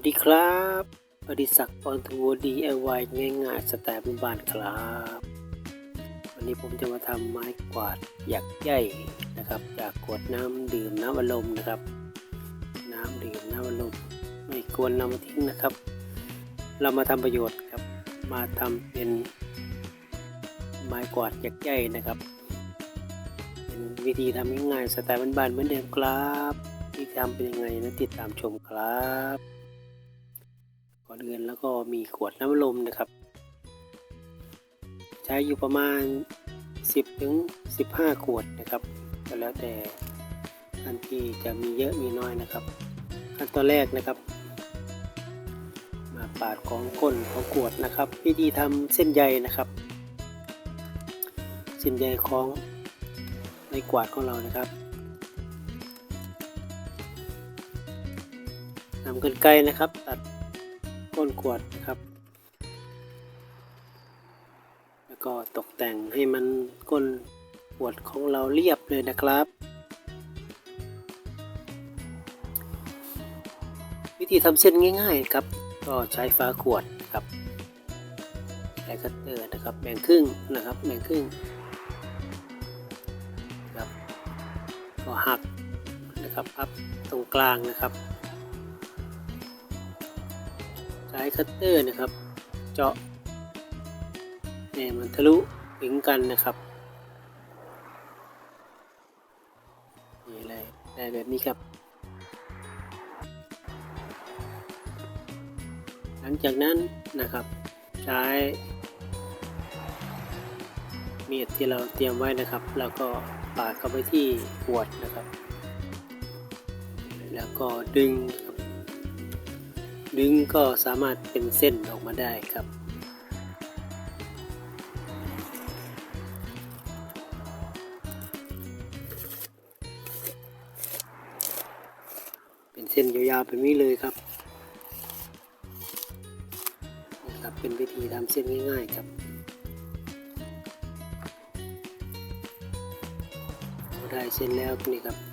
สวัสดีครับอดิศักดิ์ออนทัวดีไอวง่ายๆสไตล์บ้านๆครับ วันนี้ผมจะมาทำไม้กวาดหยักใหญ่นะครับ จากขวดน้ำดื่มน้ำอารมณ์นะครับ น้ำดื่มน้ำอารมณ์ไม่ควรนำมาทิ้งนะครับ เรามาทำประโยชน์ครับ มาทำเป็นไม้กวาดหยักใหญ่นะครับ เป็นวิธีทำง่ายๆสไตล์บ้านๆเหมือนเดิมครับวิธีทำเป็นยังไงนะติดตามชมครับ ก่อนอื่นแล้วก็มีขวดน้ำลมนะครับ ใช้อยู่ประมาณ 10ถึง15 ขวดนะครับก็แล้วแต่ท่านที่จะมีเยอะมีน้อยนะครับ ขั้นตอนแรกนะครับ มาปาดของก้นของขวดนะครับ วิธีทำเส้นใยนะครับ เส้นใยของในกวาดของเรานะครับนำกันไกลนะครับตัด ก้นขวดนะครับ แล้วก็ตกแต่งให้มันก้นขวดของเราเรียบเลยนะครับ วิธีทำเส้นง่ายๆครับ ก็ใช้ฝาขวดครับใช้คัตเตอร์นะครับแบ่งครึ่งนะครับแบ่งครึ่งครับก็หักนะครับพับตรงกลางนะครับ ช้คัตเตอร์นะครับ เจาะเนี่ยมันทะลุถึงกันนะครับนี่เลยได้แบบนี้ครับ หลังจากนั้นนะครับ ใช้มีดที่เราเตรียมไว้นะครับ แล้วก็ปาดเข้าไปที่ขวดนะครับ แล้วก็ดึง ดึงก็สามารถเป็นเส้นออกมาได้ครับ เป็นเส้นยาวๆแบบนี้เลยครับนะครับเป็นวิธีทำเส้นง่ายๆครับได้เส้นแล้วนี่ครับ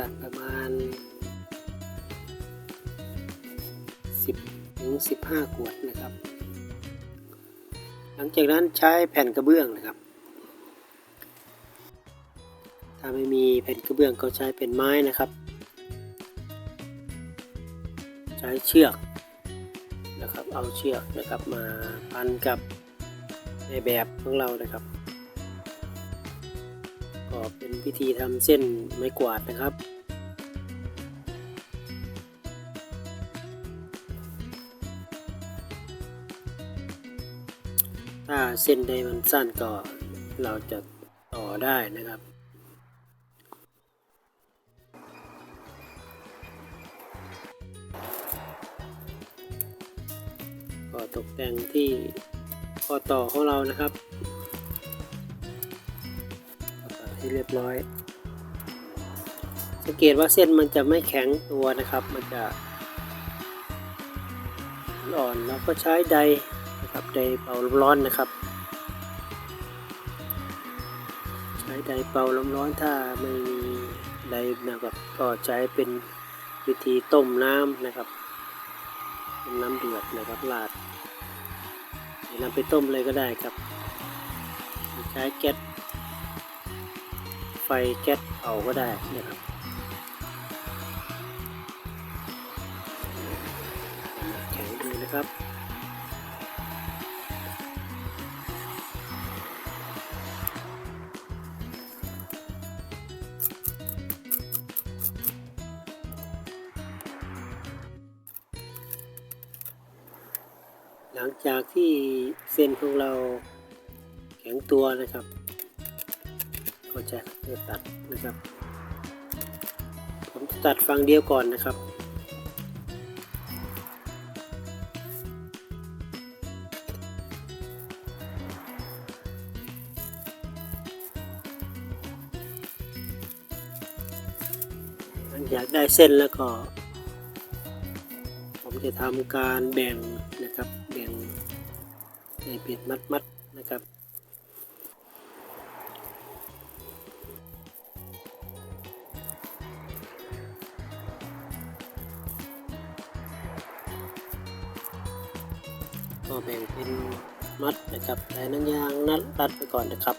ตัดประมาณ 10ถึง15 ขวดนะครับ หลังจากนั้นใช้แผ่นกระเบื้องนะครับ ถ้าไม่มีแผ่นกระเบื้องก็ใช้เป็นไม้นะครับ ใช้เชือกนะครับ เอาเชือกนะครับมาพันกับในแบบของเรานะครับก็เป็นวิธีทำเส้นไม้กวาดนะครับ ถ้าเส้นใดมันสั้นก็เราจะต่อได้นะครับ ก็ตกแต่งที่ข้อต่อของเรานะครับตัดให้เรียบร้อย สังเกตว่าเส้นมันจะไม่แข็งตัวนะครับ มันจะอ่อนเราก็ใช้ได นะครับไดเป่าลมร้อนนะครับ ใช้ไดเป่าลมร้อนถ้าไม่มีไดนะครับก็ใช้เป็นวิธีต้มน้ำนะครับต้มน้ำเดือดนะครับลาดนำไปต้มเลยก็ได้ครับ ใช้แก๊สไฟแก๊สเผาก็ได้นะครับแข็งดีนะครับ หลังจากที่เส้นของเราแข็งตัวนะครับก็จะตัดนะครับ ผมจะตัดฝั่งเดียวก่อนนะครับหลังจากได้เส้นแล้วก็ ผมจะทำการแบ่ง ส่เบ็ดมัดมัดนะครับ ก็แบ่งเป็นมัดนะครับแต่นั้นยางนัดรัดไปก่อนนะครับ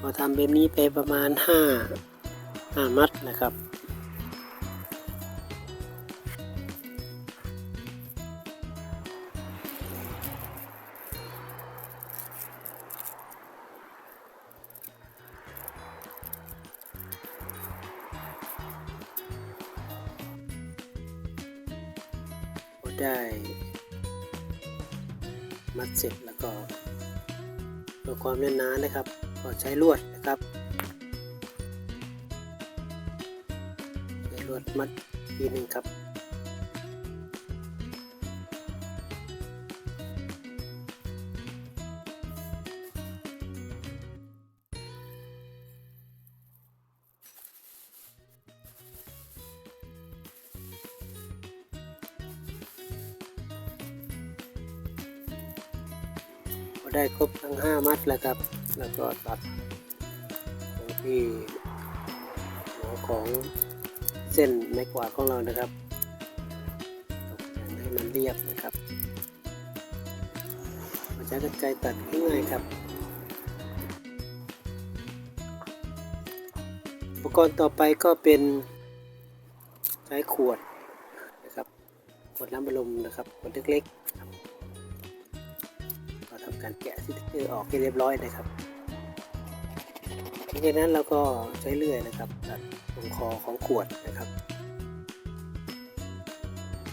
ก็ทำแบบนี้ไปประมาณ 5 5 มัดนะครับ ได้ มัดเสร็จแล้วก็เพื่อความแน่นหนานะครับ ก็ใช้ลวดนะครับใช้ลวดมัดทีหนึ่งครับ ได้ครบทั้ง 5 มัดแล้วครับ แล้วก็ตัดตรงที่หัวของเส้นไม้กวาดของเรานะครับตกแต่งให้มันเรียบนะครับมาใช้กรรไกตัดง่ายครับ อุปกรณ์ต่อไปก็เป็นใช้ขวดนะครับ ขวดน้ำบัลลมนะครับ ขวดเล็กๆครับ การแกะสติ๊กเกอร์ออกให้เรียบร้อยนะครับหลังจากนั้นเราก็ใช้เลื่อยนะครับตัดตรงคอของขวดนะครับ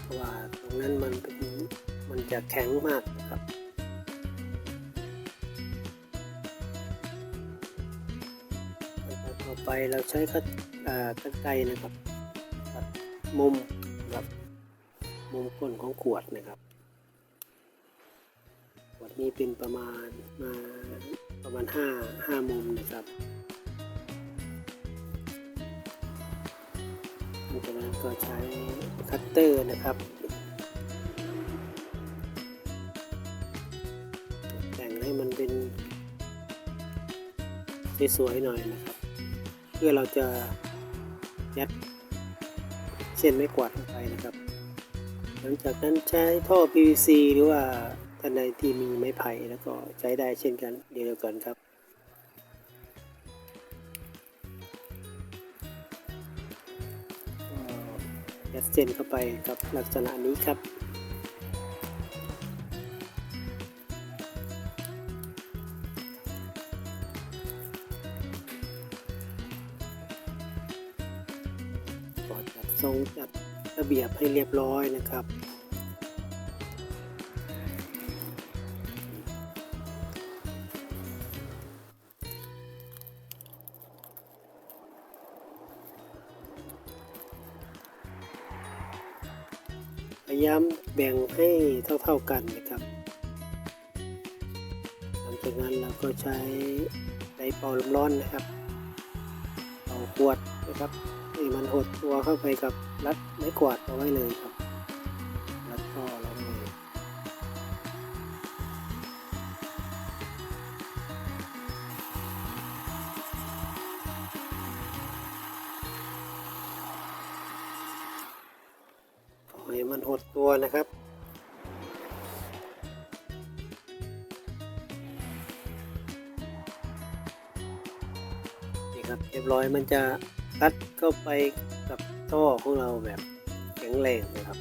เพราะว่าตรงนั้นมันเป็นมันจะแข็งมากนะครับต่อไปเราใช้กรรไกรนะครับตัดมุมนะครับมุมก้นของขวดนะครับ นี้เป็นประมาณมาประมาณห้าห้ามุมนะครับหลังจากนั้นก็ใช้คัตเตอร์นะครับแต่งให้มันเป็นสวยๆหน่อยนะครับ เพื่อเราจะยัดเส้นไม้กวาดลงไปนะครับ หลังจากนั้นใช้ท่อ PVC หรือว่า ท่านใดที่มีไม้ไผ่แล้วก็ใช้ได้เช่นกันเดียวกันครับยัดเส้นเข้าไปกับลักษณะนี้ครับก็จัดทรงจัดระเบียบให้เรียบร้อยนะครับ พยายามแบ่งให้เท่าๆกันนะครับ หลังจากนั้นเราก็ใช้ไดเป่าลมร้อนนะครับเป่าขวดนะครับให้มันหดตัวเข้าไปกับรัดไม้กวาดเอาไว้เลยครับ มันนะครับ นี่ครับเรียบร้อยมันจะรัดเข้าไปกับท่อของเราแบบแข็งแรงนะครับ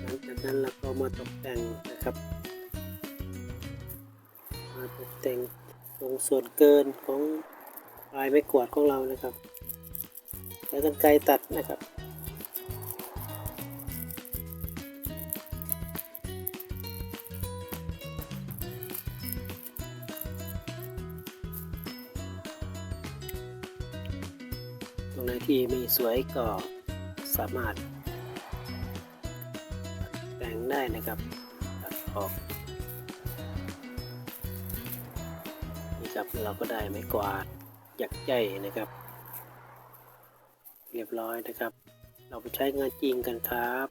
หลังจากนั้นเราก็มาตกแต่งนะครับาตกแต่งตรงส่วนเกินของปลายไม้กวาดของเรานะครับใช้กรรไกรตัดนะครับตรงไหนที่ม่สวยก็สามารถแต่งได้นะครับตัดออก ครับ เราก็ได้ไม้กวาดหยักใหญ่นะครับ เรียบร้อยนะครับ เราไปใช้งานจริงกันครับ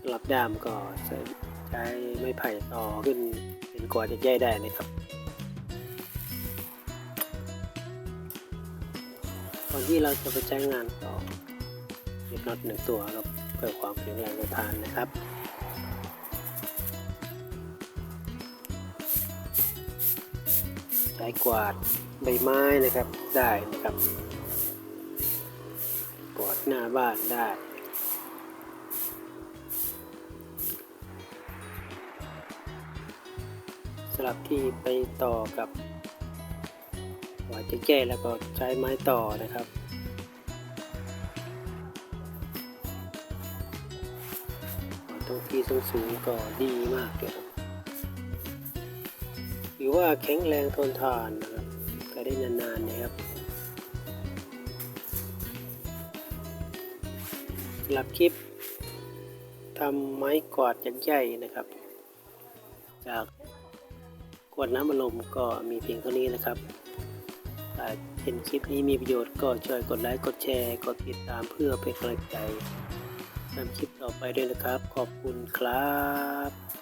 สำหรับด้ามก็ใช้ไม้ไผ่ต่อขึ้นเป็นกว่าจะใหญ่ได้นะครับก่อนที่เราจะไปใช้งานต่อเก็บน็อตหนึ่งตัวครับเพื่อความแข็งแรงของฐานนะครับ ใช้กวาดใบไม้นะครับได้นะครับกวาดหน้าบ้านได้สลับที่ไปต่อกับกวาดแจ้แล้วก็ใช้ไม้ต่อนะครับตรงที่สูงๆก็ดีมากเลยครับ อว่าแข็งแรงทนทานนะครับก็ได้นานๆนะครับหรับคลิปทำไม้กวาดยักษ์ใหญ่นะครับ จากกวดน้ำอารมณ์ก็มีเพียงเท่านี้นะครับถ้าเห็นคลิปนี้มีประโยชน์ก็ช่วยกดไลค์กดแชร์ กดติดตามเพื่อเป็นกำลังใจทำคลิปต่อไปด้วยนะครับ ขอบคุณครับ